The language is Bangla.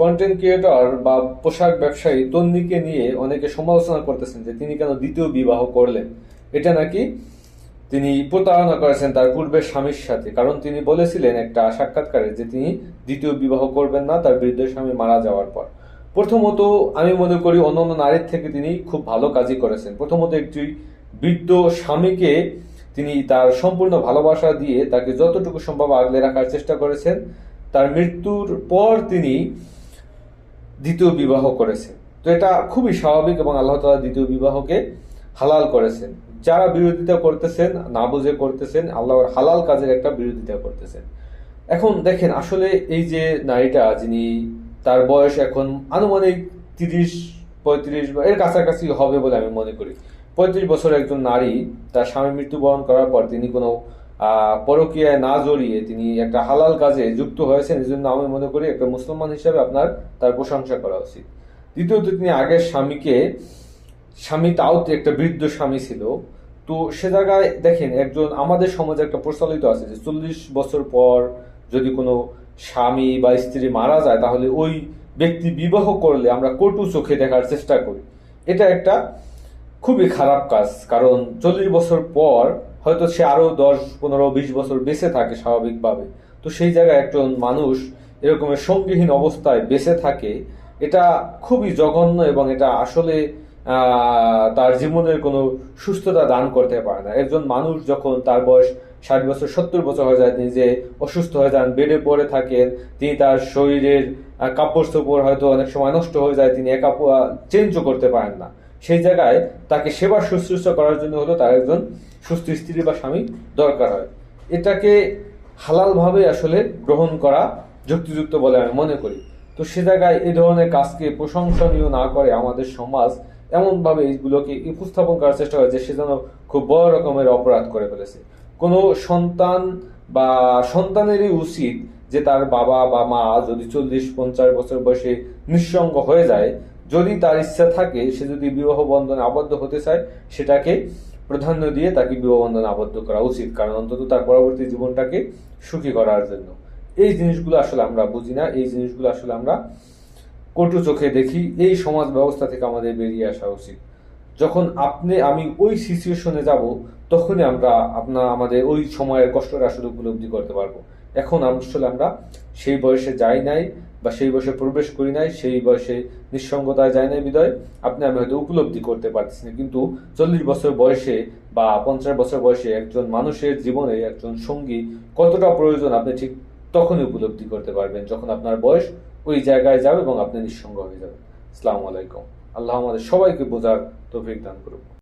কন্টেন্ট ক্রিয়েটর বা পোশাক ব্যবসায়ী তন্নিকে নিয়ে অনেকে সমালোচনা করতেছেন যে তিনি কেন দ্বিতীয় বিবাহ করলেন। এটা নাকি তিনি প্রতারণা করেছেন তার পূর্বের স্বামীর সাথে। কারণ তিনি বলেছিলেন একটা সাক্ষাৎকারে যে তিনি দ্বিতীয় বিবাহ করবেন না, তার বৃদ্ধ স্বামী মারা যাওয়ার পর। প্রথমত আমি মনে করি অন্যান্য নারীর থেকে তিনি খুব ভালো কাজই করেছেন। প্রথমত একটি বৃদ্ধ স্বামীকে তিনি তার সম্পূর্ণ ভালোবাসা দিয়ে তাকে যতটুকু সম্ভব আগলে রাখার চেষ্টা করেছেন। তার মৃত্যুর পর তিনি দ্বিতীয় বিবাহ করেছেন তো এটা খুবই স্বাভাবিক এবং আল্লাহ তালা দ্বিতীয় বিবাহকে হালাল করেছেন। যারা বিরোধিতা করতেছেন, না বুঝে করতেছেন, আল্লাহর হালাল কাজের একটা বিরোধিতা করতেছেন। এখন দেখেন, আসলে এই যে নারীটা যিনি তার বয়স এখন আনুমানিক তিরিশ, পঁয়ত্রিশ বা এর কাছাকাছি হবে বলে আমি মনে করি। পঁয়ত্রিশ বছর একজন নারী তার স্বামী মৃত্যুবরণ করার পর তিনি কোনো পরকীয়ায় না জড়িয়ে তিনি একটা হালাল কাজে যুক্ত হয়েছেন এই জন্য আমি মনে করি একটা মুসলমান হিসেবে আপনার তার প্রশংসা করা উচিত। দ্বিতীয়ত, তিনি আগের স্বামীকে, স্বামী তাও একটা বৃদ্ধ স্বামী ছিল। তো সে জায়গায় দেখেন, একজন আমাদের সমাজে একটা প্রচলিত আছে যে চল্লিশ বছর পর যদি কোনো স্বামী বা স্ত্রী মারা যায়, তাহলে ওই ব্যক্তি বিবাহ করলে আমরা কটু চোখে দেখার চেষ্টা করি। এটা একটা খুবই খারাপ কাজ, কারণ চল্লিশ বছর পর হয়তো সে আরও দশ, পনেরো, বিশ বছর বেঁচে থাকে স্বাভাবিকভাবে। তো সেই জায়গায় একজন মানুষ এরকমের সঙ্গীহীন অবস্থায় বেঁচে থাকে, এটা খুবই জঘন্য এবং এটা আসলে তার জীবনের কোনো সুস্থতা দান করতে পারে না। একজন মানুষ যখন তার বয়স ষাট বছর, সত্তর বছর হয়ে যায়, তিনি যে অসুস্থ হয়ে যান, বেডে পড়ে থাকেন, তিনি তার শরীরের কাপড় চোপড় হয়তো অনেক সময় নষ্ট হয়ে যায়, তিনি একা চেঞ্জও করতে পারেন না। সেই জায়গায় তাকে সেবা শুশ্রূষা করার জন্য হলো তার একজন সুস্থ স্ত্রী বা স্বামী দরকার হয়। এটাকে হালালভাবে আসলে গ্রহণ করা যুক্তিযুক্ত বলে আমি মনে করি। তো সে জায়গায় এই ধরনের কাজকে প্রশংসনীয় না করে আমাদের সমাজ এমনভাবে এইগুলোকে উপস্থাপন করার চেষ্টা করে যে সে যেন খুব বড় রকমের অপরাধ করে ফেলেছে। কোনো সন্তান বা সন্তানেরই উচিত যে তার বাবা বা মা যদি চল্লিশ, পঞ্চাশ বছর বয়সে নিঃসঙ্গ হয়ে যায় যদি তার ইচ্ছা থাকে, সে যদি বিবাহ বন্ধনে আবদ্ধ হতে চায়, সেটাকে প্রাধান্য দিয়ে তাকে বিবাহ বন্ধনে আবদ্ধ করা উচিত, কারণ অন্তত তার পরবর্তী জীবনটাকে সুখী করার জন্য। এই জিনিসগুলো আসলে আমরা বুঝি না, এই জিনিসগুলো আসলে আমরা কটু চোখে দেখি। এই সমাজ ব্যবস্থা থেকে আমাদের বেরিয়ে আসা উচিত। যখন আপনি, আমি ওই সিচুয়েশনে যাব, তখনই আমরা আপনার, আমাদের ওই সময়ের কষ্টটা আসলে উপলব্ধি করতে পারব। এখন আসলে আমরা সেই বয়সে যাই নাই বা সেই বয়সে প্রবেশ করি নাই, সেই বয়সে নিঃসঙ্গতায় যাই নাই বিদয়, আপনি আমি হয়তো উপলব্ধি করতে পারতেছি না। কিন্তু চল্লিশ বছর বয়সে বা পঞ্চাশ বছর বয়সে একজন মানুষের জীবনে একজন সঙ্গী কতটা প্রয়োজন আপনি ঠিক তখনই উপলব্ধি করতে পারবেন যখন আপনার বয়স ওই জায়গায় যাবে এবং আপনি নিঃসঙ্গ হয়ে যাবেন। আসসালামু আলাইকুম। আল্লাহ আমাদের সবাইকে বোঝার তৌফিক দান করুন